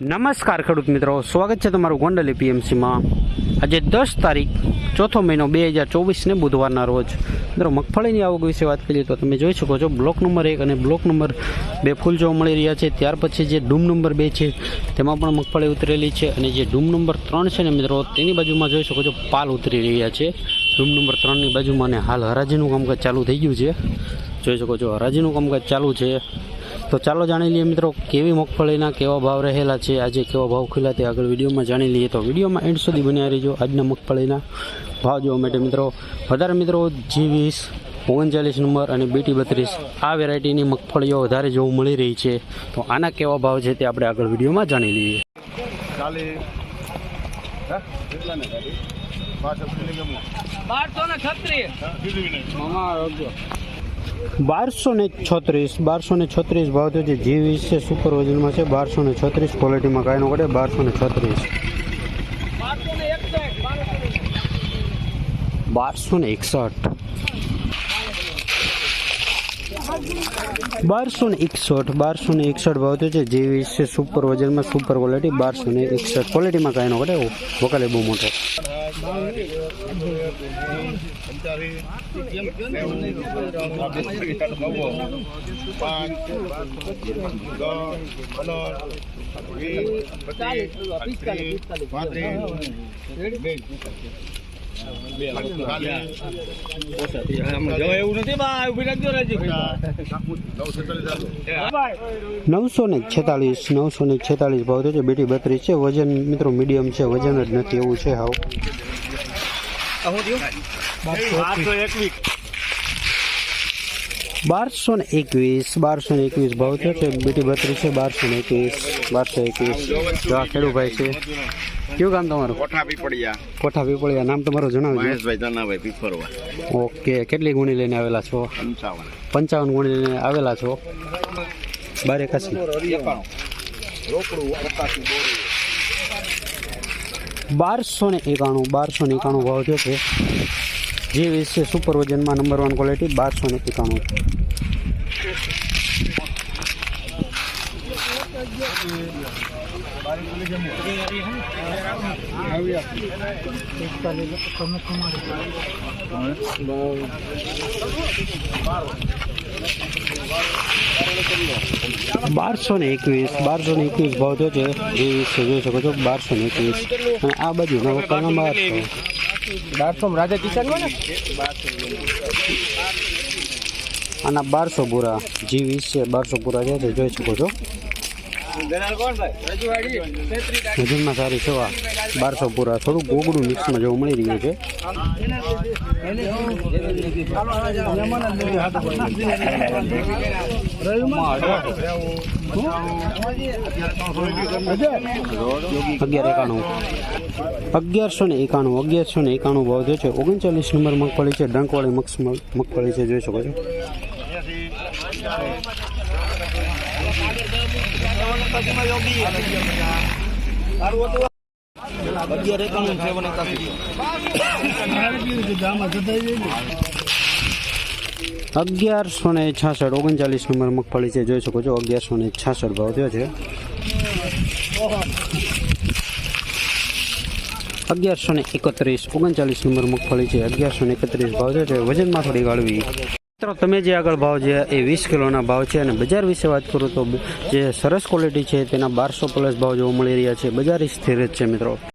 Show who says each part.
Speaker 1: નમસ્કાર ખેડૂત મિત્રો, સ્વાગત છે તમારું ગોંડલ એપીએમસીમાં. આજે દસ તારીખ, ચોથો મહિનો બે હજાર ચોવીસને બુધવારના રોજ. મિત્રો, મગફળીની આવક વિશે વાત કરીએ તો તમે જોઈ શકો છો, બ્લોક નંબર એક અને બ્લોક નંબર બે ફૂલ જોવા મળી રહ્યા છે. ત્યાર પછી જે ડૂમ નંબર બે છે, તેમાં પણ મગફળી ઉતરેલી છે અને જે ડૂમ નંબર ત્રણ છે ને મિત્રો, તેની બાજુમાં જોઈ શકો છો, પાલ ઉતરી રહ્યા છે. ડૂમ નંબર ત્રણની બાજુમાં અને હાલ હરાજીનું કામકાજ ચાલુ થઈ ગયું છે. જોઈ શકો છો, હરાજીનું કામકાજ ચાલુ છે. તો ચાલો જાણી લઈએ મિત્રો કેવી મગફળીના કેવા ભાવ રહેલા છે આજે કેવા ભાવ ખુલ્યા તે આગળ વિડીયોમાં જાણી લઈએ. તો વિડીયોમાં એન્ડ સુધી બન્યા રહીજો આજના મગફળીના ભાવ જોવા માટે મિત્રો. વધારે મિત્રો જી વીસ ઓગણચાલીસ નંબર અને બીટી બત્રીસ આ વેરાયટીની મગફળીઓ વધારે જોવા મળી રહી છે. તો આના કેવા ભાવ છે તે આપણે આગળ વિડીયોમાં જાણી લઈએ.
Speaker 2: બારસો ને છત્રીસ.
Speaker 1: બારસો ને છત્રીસ, બારસો ને છત્રીસ ભાવ થયો છે. જી વીસ છે સુપર વજનમાં છે. બારસો ને છત્રીસ ક્વોલિટીમાં કાંઈ ન ઘટે બારસો ને છત્રીસ.
Speaker 2: બારસો ને એકસઠ.
Speaker 1: બારસો ને એકસઠ, બારસો ને એકસઠ ભાવ થયો છે જે વિશે સુપર વજનમાં સુપર ક્વોલિટી બારસો ને એકસઠ ક્વોલિટીમાં કાંઈ નો ઘટે વકાલે બહુ મોટો.
Speaker 3: પાંચ.
Speaker 1: નવસો ને છેતાલીસ નવસો ને છેતાલીસ ભાવ તો છે. બેટી બત્રીસ છે. વજન મિત્રો મીડિયમ છે. વજન જ નથી એવું છે હાવ. બારસો ને એકવીસ બારસો ને એકવીસ ભાવ છે. બેટી બત્રીસ છે બારસો ને એકવીસ બારસો એકવીસ. જવા ખેડુભાઈ છે. કયું કામ તમારું?
Speaker 3: કોઠા પીપળિયા.
Speaker 1: કોઠા પીપળિયા. નામ તમારું જણાવો
Speaker 3: મહેશભાઈ જનાભાઈ પીપરવા.
Speaker 1: ઓકે. કેટલી ગુણી લઈને આવેલા છો?
Speaker 3: પંચાવન.
Speaker 1: પંચાવન ગુણી લઈને આવેલા છો? બારે કાશી બારસો ને એકાણું બારસો ને એકાણું ભાવ થયો છે. જે વીસ છે સુપર વજનમાં નંબર વન ક્વોલિટી બારસો ને એકાણું. બારસો ને એકવીસ, બારસો ને એકવીસ ભાવ થયો છે. જે જોઈ શકો છો, બારસો ને એકવીસ. આ બાજુ કલમ બારસો
Speaker 2: બારસો રાજા કિશન ને
Speaker 1: આના બારસો પૂરા જી વીસ છે, બારસો પૂરા છે જોઈ શકો છો. વજનમાં સારી સેવા, બારસો પૂરા થોડું ગોગડું મિક્સમાં જોવા મળી રહ્યું છે. અગિયાર એકાણું અગિયારસો ને એકાણું. અગિયારસો ને એકાણું ભાવ જો છે. ઓગણચાલીસ નંબર મગફળી છે. ડંકવાળી મગફળી છે. જોઈ શકો છો. અગિયારસો ને છાસઠ, ઓગણચાલીસ નંબર મગફળી છે, જોઈ શકો છો, અગિયારસો ને છાસઠ ભાવ થયો છે. અગિયારસો ને એકત્રીસ, ઓગણચાલીસ નંબર મગફળી છે, અગિયારસો ને એકત્રીસ ભાવ થયો છે, વજનમાં થોડી વાળવી મિત્રો, તમે જે આગળ ભાવ છે, એ વીસ કિલોના ભાવ છે, અને બજાર વિશે વાત કરું તો જે સરસ ક્વોલિટી છે, તેના બારસો પ્લસ ભાવ જોવા મળી રહ્યા છે, બજાર સ્થિર જ છે, મિત્રો.